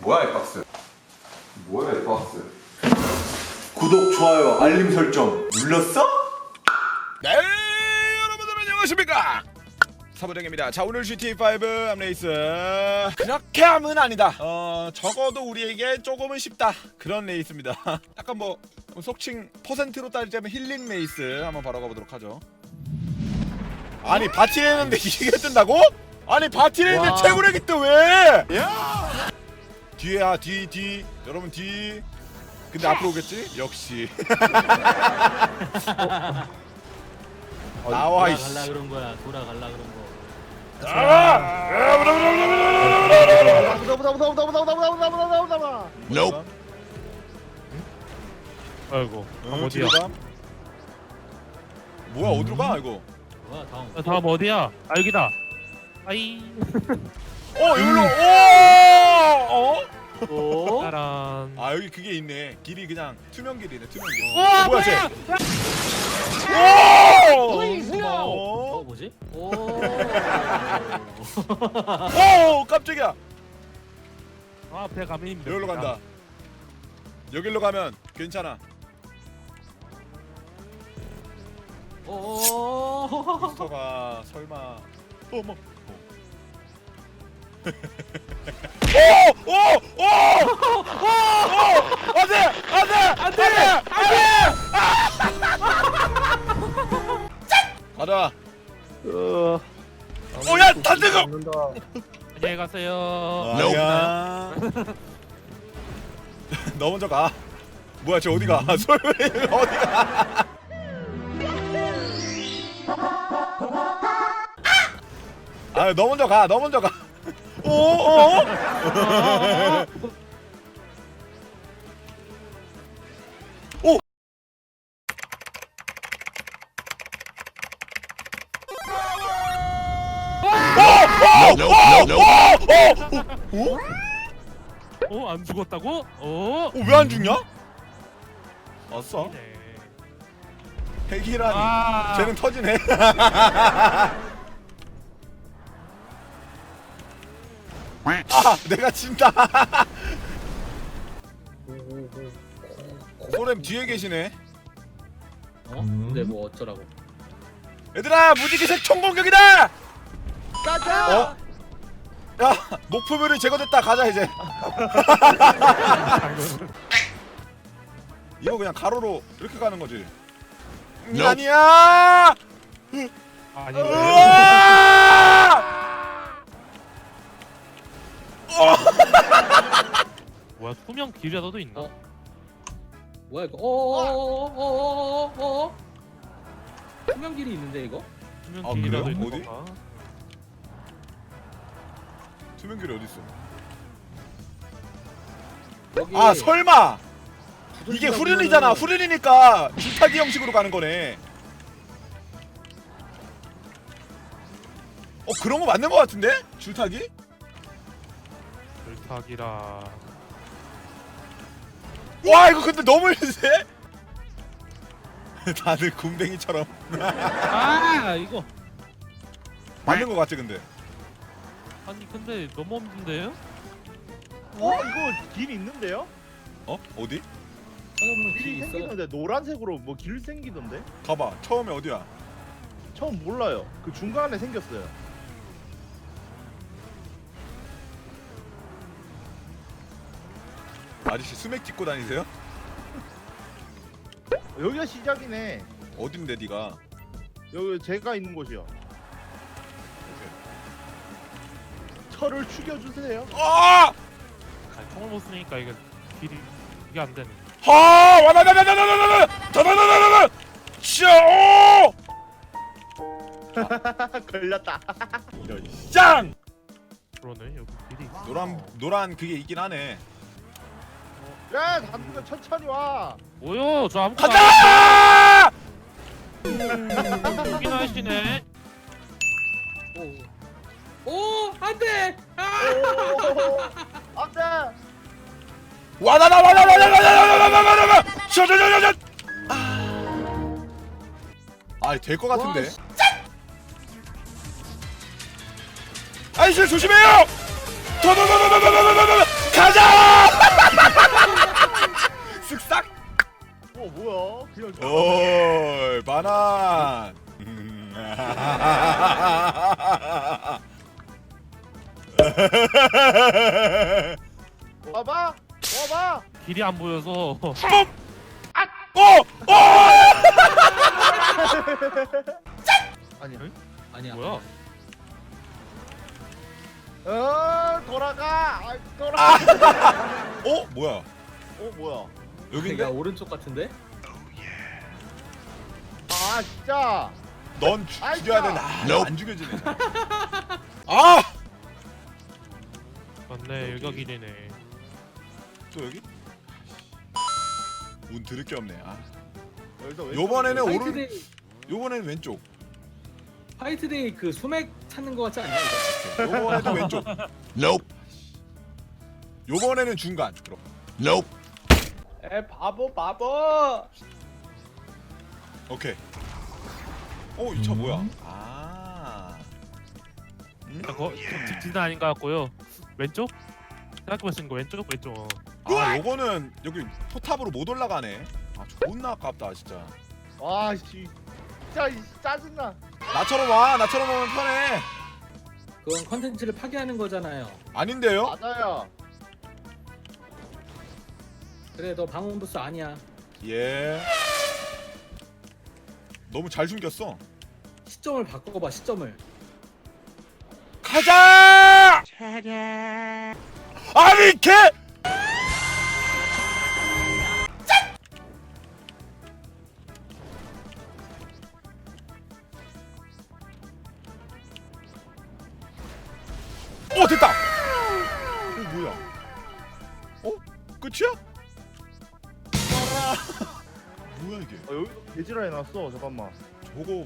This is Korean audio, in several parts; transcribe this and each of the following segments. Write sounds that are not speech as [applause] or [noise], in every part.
뭐야 이 박스? 뭐야 이 박스? 구독, 좋아요, 알림 설정 눌렀어? 네 여러분들 안녕하십니까 사부장입니다 자 오늘 GTA5 암레이스 그렇게 함은 아니다 어 적어도 우리에게 조금은 쉽다 그런 레이스입니다 [laughs] 약간 뭐 속칭 퍼센트로 따지자면 힐링 레이스 한번 바로 가보도록 하죠 아니 바티를 했는데 [laughs] 이게 뜬다고? 아니 바티를 했는데 와. 최고력이 또 왜? 뒤에야 뒤뒤 여러분 뒤 근데 앞으로 오겠지? 역시 나와 이씨 돌아갈라 그런 거야. 돌아갈라 그런 거. Nope. 아이고 다음 어디야? 뭐야 어디로 가 이거? 뭐야 다음. 아, 다음 어디야? 아 여기다 아이 어 여기로 오! 어? 오. 짜란 아 여기 그게 있네. 길이 그냥 투명 길이네 투명 길. 우와, 뭐야 쟤? 오! 어 오! 뭐지? 오. 오! 깜짝이야. 아 앞에 가면 힘들어 여기로 간다. 여기로 가면 괜찮아. 오. 미스터가 설마 어머. 오! 오! 오! 오! 안돼! 안돼! 안돼! 안돼! 가자. 어, 야, 다 뜨거. 안녕히 가세요 아니야. [laughs] 너 먼저 가. 뭐야, 쟤 어디 가? 솔메이 [laughs] 어디 가? 아, 너 먼저 가. 너 먼저 가. 오, 오. 오. 오! 어? 안 죽었다고? 어? 왜 안 죽냐? 왔어. 네. 핵이라니. 아 쟤는 터지네. 아, 내가 진다. 소렘 뒤에 계시네. 어? 근데 뭐 어쩌라고? 얘들아, 무지개색 총공격이다. 가자. 어? 야, 목표물이 제거됐다. 가자 이제. [laughs] 이거 그냥 가로로 이렇게 가는 거지. 음, 아니야. 아니 으아! [laughs] 뭐야 투명 길이라도 있나? 어. 뭐야 이거? 오오오오오오오. 투명 길이 있는데 이거? 투명 아, 길이라도 그래요? 있는 어디? 건가? 투명길이 어디 있어? 여기. 아 설마 이게 후륜이잖아. 후륜이니까 줄타기 형식으로 가는 거네. 어 그런 거 맞는 거 같은데? 줄타기? 불타기라 와 이거 근데 너무 일세. [laughs] 다들 굼벵이처럼 아 이거. 맞는 거 같지 근데. 아니 근데 너무 없는데요? 어 이거 길 있는데요? 어 어디? 길이 길 있어. 생기는데 노란색으로 뭐 길 생기던데? 가봐. 처음에 어디야? 처음 몰라요. 그 중간에 생겼어요. 아저씨 수맥 짚고 다니세요? 여기가 시작이네. 어딘데 네가? 여기 제가 있는 곳이요. 저를 죽여주세요. 아! 아니, 총을 못 쓰니까 이게 딜이 이게 안 되네. 하! 와나나나나나나나! 나나나나나! 샤! 오! [laughs] 걸렸다. 짱! 그러네 여기 딜이. 노란 노란 그게 있긴 하네. 야, 단두가 천천히 와. 뭐요? 저 아무것도 가자! 안 보긴 [laughs] 음, 하시네. 오. 오 안돼. 아. 안돼. 와나나 와나나나나나나나나나나! 샤샤샤샤! 아, 될것 같은데. 아이씨 조심해요! 더더더더더더더더 가자! 와봐 와봐 길이 안 보여서 어! 어! 아니 아니야. 뭐야? 어 돌아가 아, 돌아가 [laughs] 어? 뭐야 어 뭐야 여긴데? 야 오른쪽 같은데? 아 진짜 넌 죽- 아이, 죽여야 야. 된다 아, 안 죽여지네 아! 맞네 여기가 길이네. 또 여기? 운 들을 게 없네. 아. 왜 요번에는 오른 화이트데이. 요번에는 왼쪽. 화이트데이 그 소맥 찾는 거 같지 않냐? 이거? 요번에도 왼쪽. Nope. 요번에는 중간. 그럼 Nope. 에 바보 바보! 오케이. 어이차 뭐야? 아. 야, 거, 직진은 아닌 것 같고요 왼쪽? 생각해보신 거 왼쪽? 왼쪽 어. 아 요거는 여기 포탑으로 못 올라가네 아 존나 아깝다 진짜 와 씨 진짜 이 짜증나 나처럼 와 나처럼 오면 편해 그건 컨텐츠를 파괴하는 거잖아요. 아닌데요? 맞아요 그래 너 방문 부스 아니야. 예 너무 잘 숨겼어 시점을 바꿔봐 시점을. 가자 아니 개! 어 됐다! 어 뭐야? 어? 끝이야? [laughs] 뭐야 이게? 어, 여기 개지랄 해놨어. 잠깐만. 저거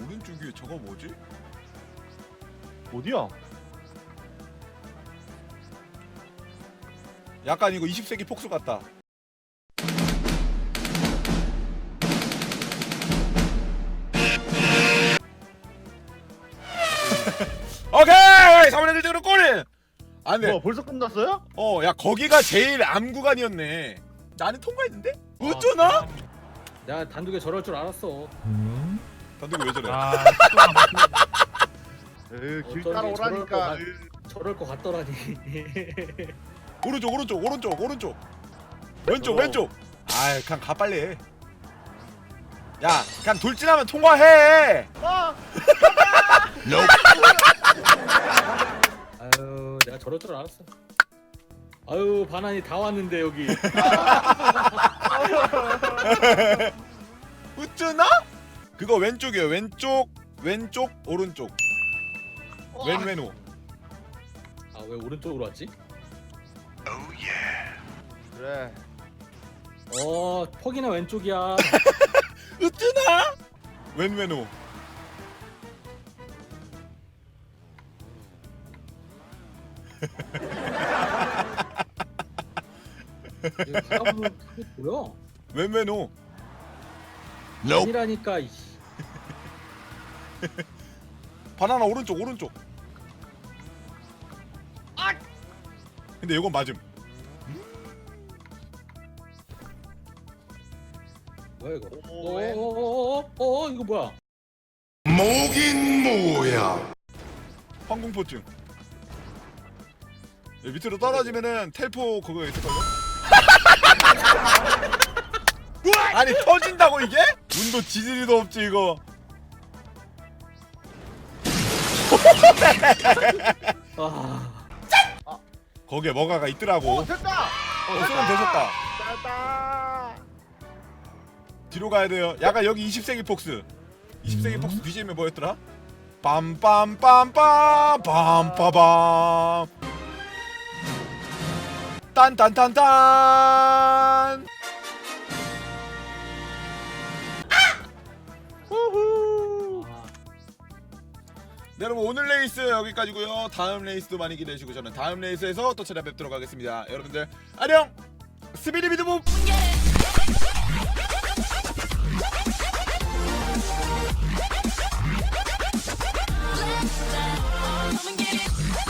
오른쪽에 저거 뭐지? 어디야 약간 이거 20세기 폭수 같다. [laughs] 오케이! 3번 1등으로 골! 안 돼. 뭐 벌써 끝났어요? 어, 야, 거기가 제일 암 구간이었네. 나는 통과했는데? 어쩌나? 내가 단독에 저럴 줄 알았어. 단독이 왜 저래? 아 에이 길 어쩐지 따라오라니까 저럴 저럴 것 같더라니. [laughs] 오른쪽, 오른쪽, 오른쪽, 오른쪽. 왼쪽, 어. 왼쪽. 아이, 그냥 가 빨리 해. 야, 그냥 돌진하면 통과해. 아! 아유 내가 저럴 줄 알았어. 아유 바나니 다 왔는데 여기. [laughs] 어쩌나? 그거 왼쪽이에요. 왼쪽, 왼쪽, 오른쪽. 왼 왼오. 아왜 오른쪽으로 왔지? 그래 어 퍽이나 왼쪽이야. [laughs] 어쩌나? 왼 왼오. 이거 바라보면 그게 보여. Nope. 아니라니까. 이씨. [laughs] 바나나 오른쪽, 오른쪽. 근데 이건 맞음. 뭐야 이거? 오, 왼. 어어어어 이거 뭐야? 뭐긴 뭐야. 황공포증. 여기 밑으로 떨어지면은 텔포 그거 있을걸요? [laughs] 아니 터진다고 이게? 운도 지지리도 없지 이거. 아 거기에 뭐가가 있더라고. 오 됐다 어, 쏘면 되셨다. 됐다 뒤로 가야 돼요. 약간 여기 20세기 폭스. 20세기 폭스 BGM이 뭐였더라? 빰빰빰빰 빰빠밤 딴딴딴딴 네, 여러분 오늘 레이스 여기까지고요. 다음 레이스도 많이 기대해 주시고 저는 다음 레이스에서 또 찾아뵙도록 하겠습니다. 여러분들 안녕. Come and get it.